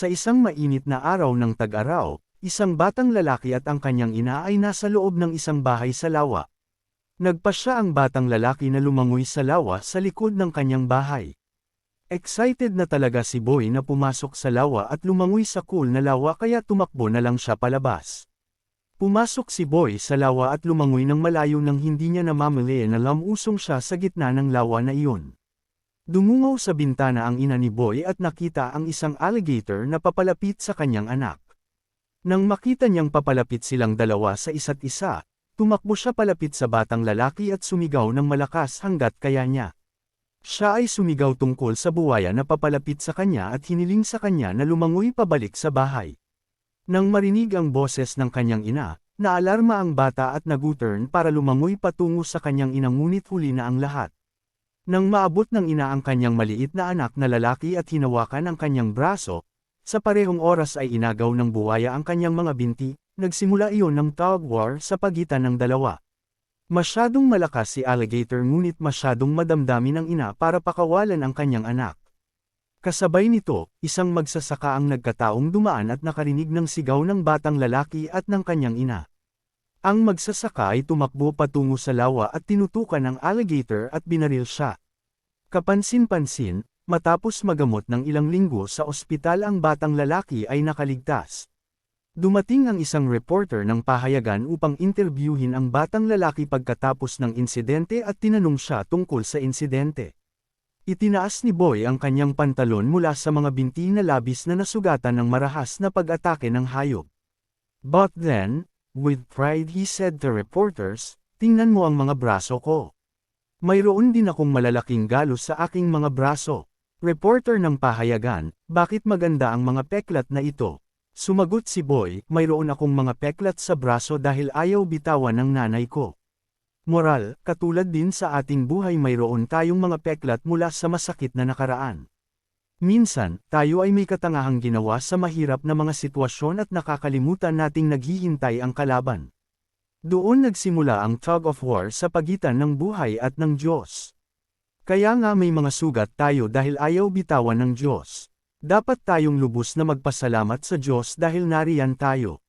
Sa isang mainit na araw ng tag-araw, isang batang lalaki at ang kanyang ina ay nasa loob ng isang bahay sa lawa. Nagpasya ang batang lalaki na lumangoy sa lawa sa likod ng kanyang bahay. Excited na talaga si Boy na pumasok sa lawa at lumangoy sa cool na lawa kaya tumakbo na lang siya palabas. Pumasok si Boy sa lawa at lumangoy ng malayo nang hindi niya namamali na lamusong siya sa gitna ng lawa na iyon. Dumungaw sa bintana ang ina ni Boy at nakita ang isang alligator na papalapit sa kanyang anak. Nang makita niyang papalapit silang dalawa sa isa't isa, tumakbo siya palapit sa batang lalaki at sumigaw ng malakas hanggat kaya niya. Siya ay sumigaw tungkol sa buwaya na papalapit sa kanya at hiniling sa kanya na lumangoy pabalik sa bahay. Nang marinig ang boses ng kanyang ina, naalarma ang bata at naguturn para lumangoy patungo sa kanyang ina ngunit huli na ang lahat. Nang maabot ng ina ang kanyang maliit na anak na lalaki at hinawakan ang kanyang braso, sa parehong oras ay inagaw ng buwaya ang kanyang mga binti, nagsimula iyon ng tug war sa pagitan ng dalawa. Masyadong malakas si alligator ngunit masyadong madamdamin ng ina para pakawalan ang kanyang anak. Kasabay nito, isang magsasaka ang nagkataong dumaan at nakarinig ng sigaw ng batang lalaki at ng kanyang ina. Ang magsasaka ay tumakbo patungo sa lawa at tinutukan ang alligator at binaril siya. Kapansin-pansin, matapos magamot ng ilang linggo sa ospital ang batang lalaki ay nakaligtas. Dumating ang isang reporter ng pahayagan upang interviewin ang batang lalaki pagkatapos ng insidente at tinanong siya tungkol sa insidente. Itinaas ni Boy ang kanyang pantalon mula sa mga binti na labis na nasugatan ng marahas na pag-atake ng hayop. But then, with pride he said to reporters, tingnan mo ang mga braso ko. Mayroon din akong malalaking galos sa aking mga braso. Reporter ng pahayagan, bakit maganda ang mga peklat na ito? Sumagot si Boy, mayroon akong mga peklat sa braso dahil ayaw bitawan ng nanay ko. Moral, katulad din sa ating buhay mayroon tayong mga peklat mula sa masakit na nakaraan. Minsan, tayo ay may katangahang ginawa sa mahirap na mga sitwasyon at nakakalimutan nating naghihintay ang kalaban. Doon nagsimula ang tug of war sa pagitan ng buhay at ng Diyos. Kaya nga may mga sugat tayo dahil ayaw bitawan ng Diyos. Dapat tayong lubos na magpasalamat sa Diyos dahil nariyan tayo.